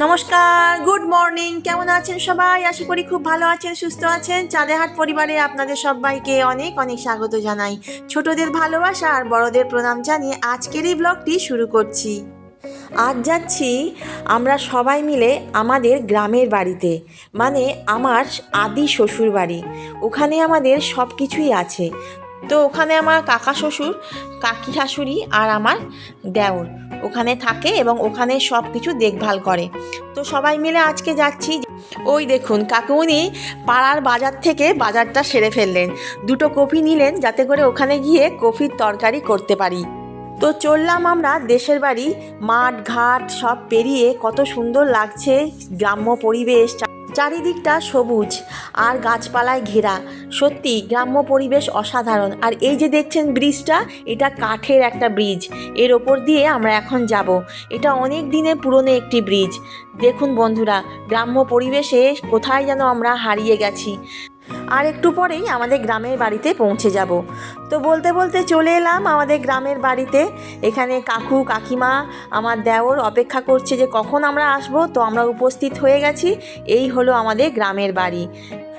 নমস্কার good morning কেমন আছেন সবাই? আশা করি খুব ভালো আছেন, সুস্থ আছেন। চাঁদেহাট পরিবারে আপনাদের সবাইকে অনেক অনেক স্বাগত জানাই। ছোটদের ভালোবাসা আর বড়দের প্রণাম জানিয়ে আজকের এই ব্লগটি শুরু করছি। আজ যাচ্ছি আমরা সবাই মিলে আমাদের গ্রামের বাড়িতে মানে আমার আদি শ্বশুর বাড়ি ওখানে আমাদের সব কিছুই আছে। তো ওখানে আমার কাকা শ্বশুর, কাকি শাশুড়ি আর আমার দেওর। ওখানে থাকে এবং ওখানে সব কিছু দেখভাল করে। তো সবাই মিলে আজকে যাচ্ছি। ওই দেখুন কাকুমনি পাড়ার বাজার থেকে বাজারটা সেরে ফেললেন। দুটো কফি নিলেন যাতে করে ওখানে গিয়ে কফির তরকারি করতে পারি। তো চললাম আমরা দেশের বাড়ি। মাঠ, ঘাট সব পেরিয়ে কত সুন্দর লাগছে। গ্রাম্য পরিবেশ চারিদিকটা সবুজ আর গাছপালায় ঘেরা। সত্যি, গ্রাম্য পরিবেশ অসাধারণ। আর এই যে দেখছেন ব্রিজটা, এটা কাঠের একটা ব্রিজ। এর ওপর দিয়ে আমরা এখন যাব। এটা অনেক দিনের পুরনো একটি ব্রিজ। দেখুন বন্ধুরা, গ্রাম্য পরিবেশে কোথায় যেন আমরা হারিয়ে গেছি। আর একটু পরেই আমাদের গ্রামের বাড়িতে পৌঁছে যাব। তো বলতে বলতে চলে এলাম আমাদের গ্রামের বাড়িতে। এখানে কাকু, কাকিমা, আমার দেওর অপেক্ষা করছে যে কখন আমরা আসব। তো আমরা উপস্থিত হয়ে গেছি। এই হলো আমাদের গ্রামের বাড়ি।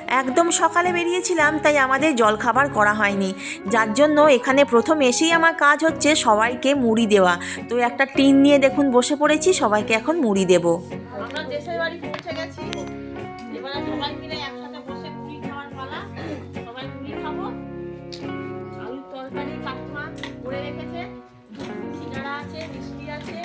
একদম সকালে বেরিয়েছিলাম, তাই আমাদের জলখাবার করা হয়নি। যার জন্য এখানে প্রথম এসেই আমার কাজ হচ্ছে সবাইকে মুড়ি দেওয়া। তো একটা টিন নিয়ে দেখুন, বসে পড়েছি, সবাইকে এখন মুড়ি দেব। আমরা দেশের বাড়ি পৌঁছে গেছি। এবারে সবাই মিলে তরকারি কাকিমা করে রেখেছে। সিঙ্গারা আছে মিষ্টি আছে।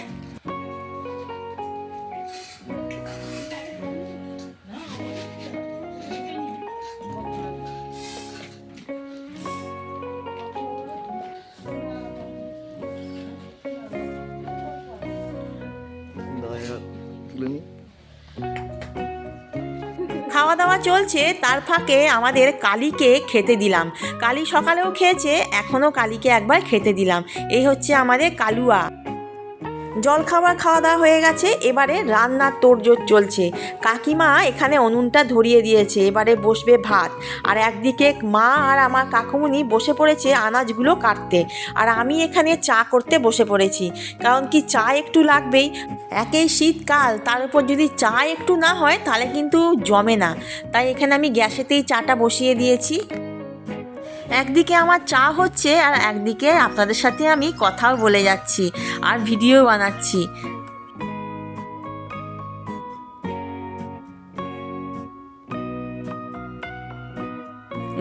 দাওয়া চলছে, তার ফাঁকে আমাদের কালীকে খেতে দিলাম। কালী সকালেও খেয়েছে এখনও কালীকে একবার খেতে দিলাম। এই হচ্ছে আমাদের কালুয়া। জল খাবার খাওয়া দাওয়া হয়ে গেছে, এবারে রান্নার তোড়জোড় চলছে। কাকিমা এখানে উনুনটা ধরিয়ে দিয়েছে, এবারে বসবে ভাত। আর একদিকে মা আর আমার কাকুমুনি বসে পড়েছে আনাজগুলো কাটতে। আর আমি এখানে চা করতে বসে পড়েছি, কারণ কি চা একটু লাগবেই। একেই শীতকাল, তার উপর যদি চা একটু না হয়, তাহলে কিন্তু জমে না। তাই এখানে আমি গ্যাসেতেই চাটা বসিয়ে দিয়েছি। একদিকে আমার চা হচ্ছে আর একদিকে আপনাদের সাথে আমি কথাও বলে যাচ্ছি আর ভিডিও বানাচ্ছি।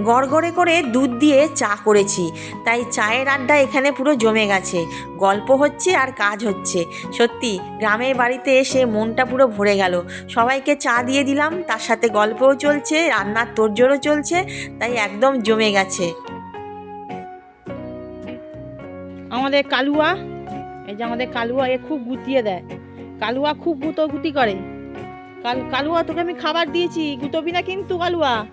গড়গড়ে করে দুধ দিয়ে চা করেছি। তাই চায়ের আড্ডা এখানে পুরো জমে গেছে। গল্প হচ্ছে আর কাজ হচ্ছে। সত্যি, গ্রামের বাড়িতে এসে মনটা পুরো ভরে গেল। সবাইকে চা দিয়ে দিলাম, তার সাথে গল্পও চলছে, রান্নার তোড়জোড়ও চলছে, তাই একদম জমে গেছে। আমাদের কালুয়া, এই যে আমাদের কালুয়া, এ খুব গুতিয়ে দেয়। কালুয়া খুব গুতো গুতি করে। কাল, কালুয়া, তোকে আমি খাবার দিয়েছি, গুতবি না কিন্তু কালুয়া?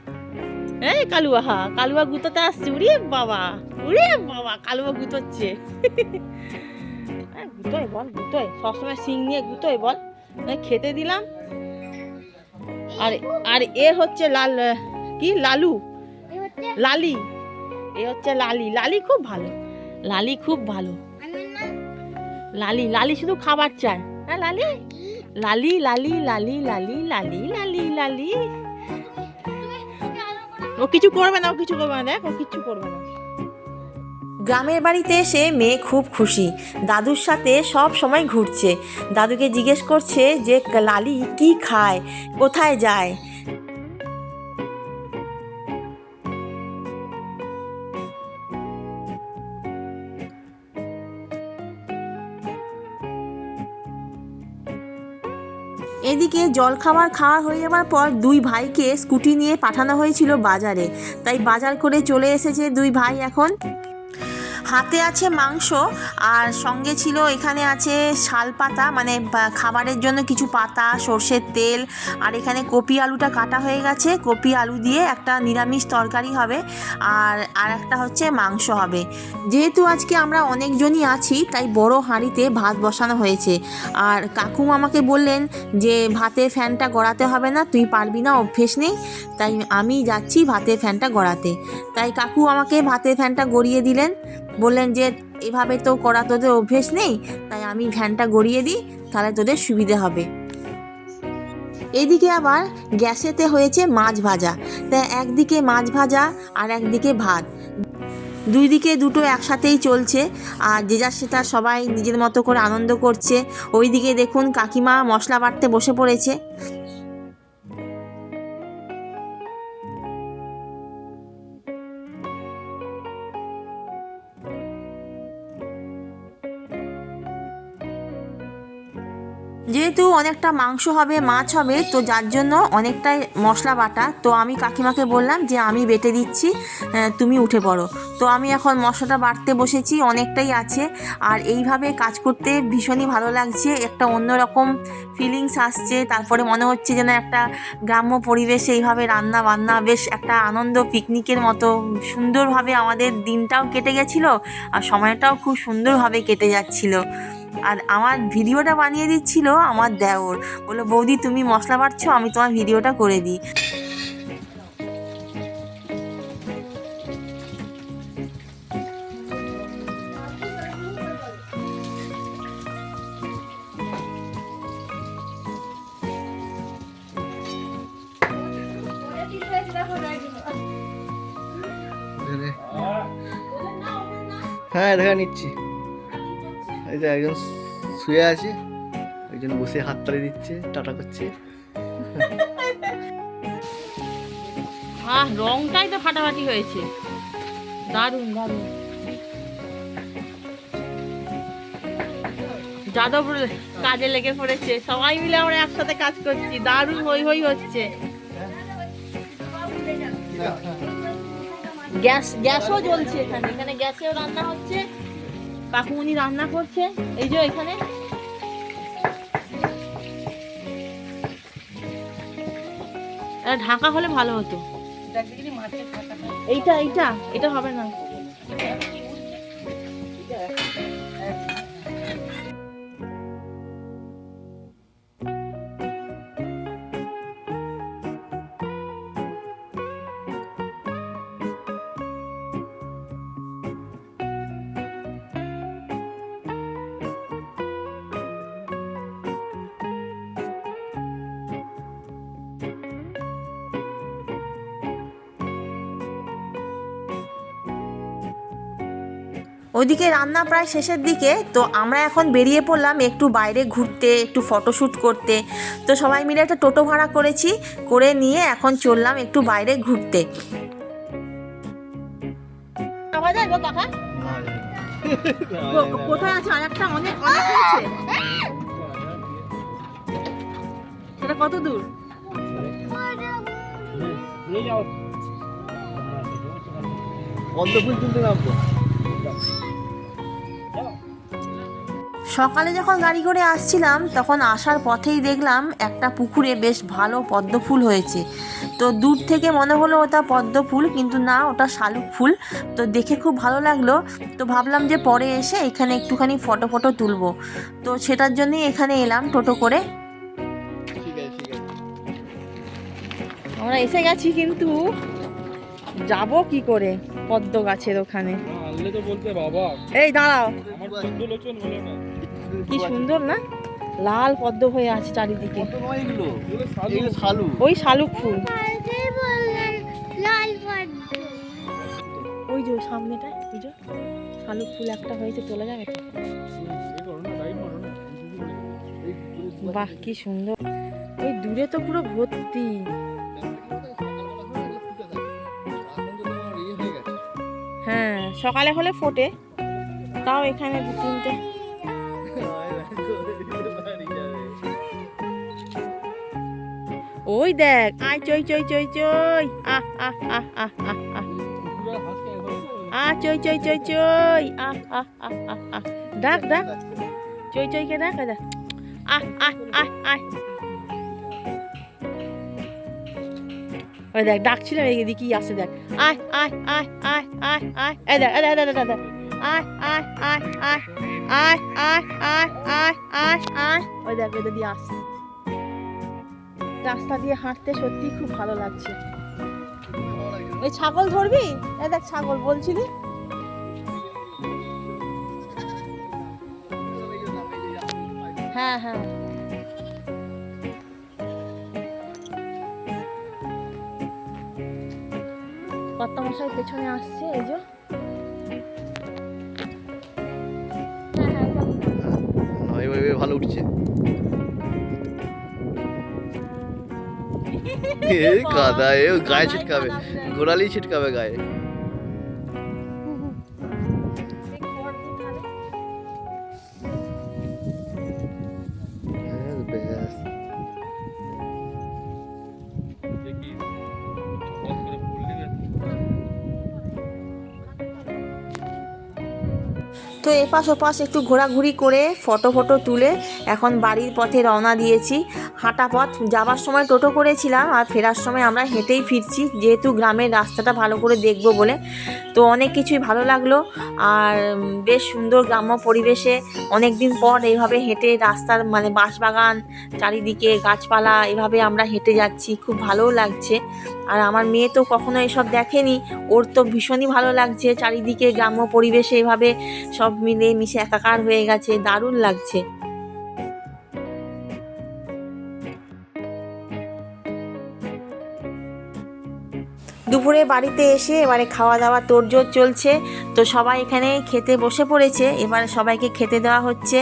এই কালুয়া হা কালুয়া গুতোতে আসছে উড়ে বাবা উড়ে বাবা কালুয়া গুতোচ্ছে। গুতোয় বল গুতোয় সবসময় সিং নিয়ে গুতোয় বল। খেতে দিলাম। আর আর এ হচ্ছে লাল কি লালু? লালি। এ হচ্ছে লালি। লালি খুব ভালো। লালি খুব ভালো। লালি লালি শুধু খাবার চায়। হ্যাঁ লালি লালি লালি লালি লালি লালি লালি লালি। ও কিছু করবে না, ও কিছু করবে না। দেখ, ও কিছু করবে না। গ্রামের বাড়িতে এসে মেয়ে খুব খুশি। দাদুর সাথে সব সময় ঘুরছে। দাদুকে জিজ্ঞেস করছে যে, লালি, কি খায়? কোথায় যায়? এদিকে জলখাবার খাওয়া হয়ে যাওয়ার পর দুই ভাইকে স্কুটি নিয়ে পাঠানো হয়েছিল বাজারে। তাই বাজার করে চলে এসেছে দুই ভাই এখন। হাতে আছে মাংস আর সঙ্গে ছিল, এখানে আছে শাল পাতা মানে খাবারের জন্য কিছু পাতা, সর্ষের তেল, আর এখানে কপি আলুটা কাটা হয়ে গেছে। কপি আলু দিয়ে একটা নিরামিষ তরকারি হবে আর আর একটা হচ্ছে মাংস হবে। যেহেতু আজকে আমরা অনেকজনই আছি, তাই বড় হাঁড়িতে ভাত বসানো হয়েছে। আর কাকু আমাকে বললেন যে ভাতের ফ্যানটা গড়াতে হবে না, তুই পারবি না, অভ্যেস নেই। তাই আমি যাচ্ছি ভাতের ফ্যানটা গড়াতে। তাই কাকু আমাকে ভাতের ফ্যানটা গড়িয়ে দিলেন। বললেন যে, এভাবে তো করা তোদের অভ্যেস নেই, তাই আমি ভ্যানটা গড়িয়ে দিই, তাহলে তোদের সুবিধে হবে। এদিকে আবার গ্যাসেতে হয়েছে মাছ ভাজা। তাই একদিকে মাছ ভাজা আর একদিকে ভাত। দুই দিকে দুটো একসাথেই চলছে, আর যে যার সেটা সবাই নিজের মতো করে আনন্দ করছে। ওইদিকে দেখুন কাকিমা মশলা বাটতে বসে পড়েছে। যেহেতু অনেকটা মাংস হবে, মাছ হবে, তো যার জন্য অনেকটাই মশলা বাটা। তো আমি কাকিমাকে বললাম যে, আমি বেটে দিচ্ছি তুমি উঠে পড়ো। তো আমি এখন মশলাটা বাটতে বসেছি, অনেকটাই আছে। আর এইভাবে কাজ করতে ভীষণই ভালো লাগছে, একটা অন্যরকম ফিলিংস আসছে। তারপরে মনে হচ্ছে যেন একটা গ্রাম্য পরিবেশে এইভাবে রান্না বান্না বেশ একটা আনন্দ পিকনিকের মতো সুন্দরভাবে আমাদের দিনটাও কেটে গেছিল, আর সময়টাও খুব সুন্দরভাবে কেটে যাচ্ছিল। আর আমার ভিডিওটা বানিয়ে দিচ্ছিল আমার দেওর। বলল, বৌদি, তুমি মশলা বাটছো, আমি তোমার ভিডিওটা করে দিই। হ্যাঁ দেখা নিচ্ছি। এই যে একজন শুয়ে আছে, একজন বসে হাততালি দিচ্ছে, টাটা করছে। আহ, রংটাই তো ফাটাফাটি হয়েছে। দারুণ দারুণ। যাদব কাজে লেগে পড়েছে। সবাই মিলে আমরা একসাথে কাজ করছি। দারুণ হই হই হচ্ছে। গ্যাস, গ্যাসও জ্বলছে এখানে। এখানে গ্যাসেও রান্না হচ্ছে। কাকুমনি রান্না করছে। এই যে এখানে। ঢাকা হলে ভালো হতো। এইটা এইটা। এটা হবে না। ওইদিকে রান্না প্রায় শেষের দিকে তো আমরা এখন বেরিয়ে পড়লাম একটু বাইরে ঘুরতে একটু ফটোশ্যুট করতে। তো সবাই মিলে একটা টোটো ভাড়া করেছি করে নিয়ে এখন চললাম একটু বাইরে ঘুরতে। পাওয়া যায় কাকা কোথায় আছে? আর একটা অনেক অনেক হয়েছে। সেটা কত দূর? পদ্ম ফুল তুলতে নামবো। সকালে যখন গাড়ি করে আসছিলাম, তখন আসার পথেই দেখলাম একটা পুকুরে বেশ ভালো পদ্ম ফুল হয়েছে। তো দূর থেকে মনে হলো ওটা পদ্ম ফুল, কিন্তু না, ওটা শালুক ফুল। তো দেখে খুব ভালো লাগল। তো ভাবলাম যে পরে এসে এখানে একটুখানি ফটো ফটো তুলবো। তো সেটার জন্যই এখানে এলাম টোটো করে। আমরা এসে গেছি কিন্তু যাব কি করে পদ্ম গাছের ওখানে? আনলে তো বলতে বাবা। এই দাঁড়াও। আমার চোদ্দ লোচন হলো না। কি সুন্দর না? লাল পদ্ম হয়ে আছে চারিদিকে। ওই শালুক ফুল। ওই যে সামনেটা ওই যে শালুক ফুল একটা হয়েছে তোলা যাবে। বাহ কি সুন্দর। ওই দূরে তো পুরো ভর্তি। সকালে হলে ফোটে, তাও এখানে দু তিনটে। ওই দেখ, আয় চই চই চই চই, আহ আহ আহ আহ আহ আহ। আ চই চই চই চই, আহ আহ আহ আহ আহ। ডাক ডাক। চই, চইকে ডাক আহ আহ আহ আহ। ওই দেখ ডাকছিলাম এদিকে কি আসে দেখ আয় আয় আয় আয় আয় আয় এই দেখ এই এই এই আয় আয় আয় আয় আয় আয় ওই দেখ ওই দিয়ে আসছে রাস্তা দিয়ে হাঁটতে সত্যি খুব ভালো লাগছে ওই ছাগল ধরবি এই দেখ ছাগল বলছিলি হ্যাঁ হ্যাঁ মশাই পেছনে আসছে এই যে। হ্যাঁ, ভালো উঠছে। কাদা এ ও গায়ে ছিটকাবে। গোড়ালি ছিটকাবে গায়ে। এপাশ ওপাশ একটু ঘোরাঘুরি করে ফটো ফটো তুলে এখন বাড়ির পথে রওনা দিয়েছি। হাঁটা পথ, যাবার সময় টোটো করেছিলাম আর ফেরার সময় আমরা হেঁটেই ফিরছি। যেহেতু গ্রামের রাস্তাটা ভালো করে দেখব বলে। তো অনেক কিছুই ভালো লাগল আর বেশ সুন্দর গ্রাম্য পরিবেশে অনেক দিন পর এইভাবে হেঁটে রাস্তার মানে বাঁশবাগান, চারিদিকে গাছপালা, এভাবে আমরা হেঁটে যাচ্ছি। খুব ভালোও লাগছে। আর আমার মেয়ে তো কখনো এসব দেখেনি। ওর তো ভীষণই ভালো লাগছে। চারিদিকে গ্রাম্য পরিবেশে এভাবে সব মিলে মিশে একাকার হয়ে গেছে। দারুণ লাগছে। দুপুরে বাড়িতে এসে এবারে খাওয়া দাওয়া তোড়জোড় চলছে। তো সবাই এখানে খেতে বসে পড়েছে। এবারে সবাইকে খেতে দেওয়া হচ্ছে।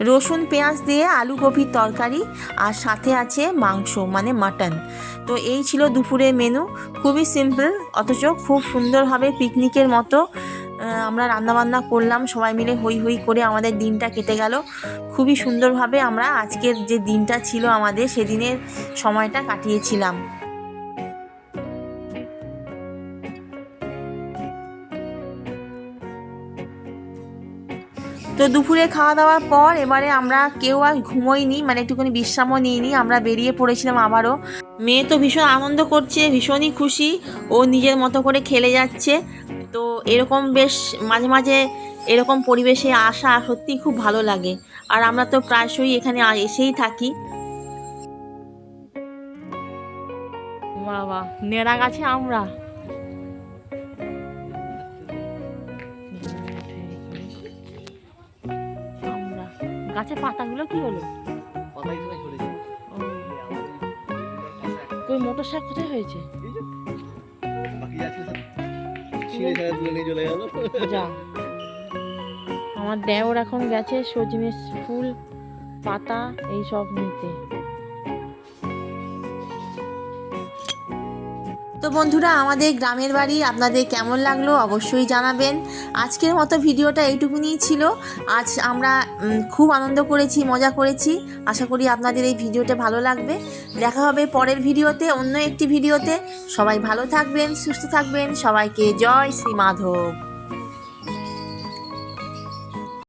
রসুন, পেঁয়াজ দিয়ে আলু কপির তরকারি আর সাথে আছে মাংস মানে মাটন। তো এই ছিল দুপুরের মেনু খুবই সিম্পল অথচ খুব সুন্দরভাবে পিকনিকের মতো। আমরা রান্নাবান্না করলাম, সবাই মিলে হই হই করে আমাদের দিনটা কেটে গেল। খুবই সুন্দরভাবে আমরা আজকের যে দিনটা ছিল আমাদের, সেদিনের সময়টা কাটিয়েছিলাম। তো দুপুরে খাওয়া দাওয়ার পর এবারে আমরা কেউ আর ঘুমোইনি মানে একটুখানি বিশ্রামও নিইনি, আমরা বেরিয়ে পড়েছিলাম আবারও। মেয়ে তো ভীষণ আনন্দ করছে, ভীষণই খুশি, ও নিজের মতো করে খেলে যাচ্ছে। তো এরকম বেশ মাঝে মাঝে এরকম পরিবেশে আসা সত্যিই খুব ভালো লাগে। আর আমরা তো প্রায়শই এখানে এসেই থাকি। বাবা নেড়া গাছে আমরা। গাছের পাতাগুলো কি হলো? কই মোটর শাক কোথায় হয়েছে? যা আমার দেওর এখন গেছে সজনে ফুল পাতা এইসব নিতে। তো বন্ধুরা, আমাদের গ্রামের বাড়ি আপনাদের কেমন লাগল অবশ্যই জানাবেন। আজকের মতো ভিডিওটা এইটুকুনিই ছিল। আজ আমরা খুব আনন্দ করেছি, মজা করেছি। আশা করি আপনাদের এই ভিডিওটা ভালো লাগবে। দেখা হবে পরের ভিডিওতে, অন্য একটি ভিডিওতে। সবাই ভালো থাকবেন, সুস্থ থাকবেন। সবাইকে জয় শ্রী মাধব।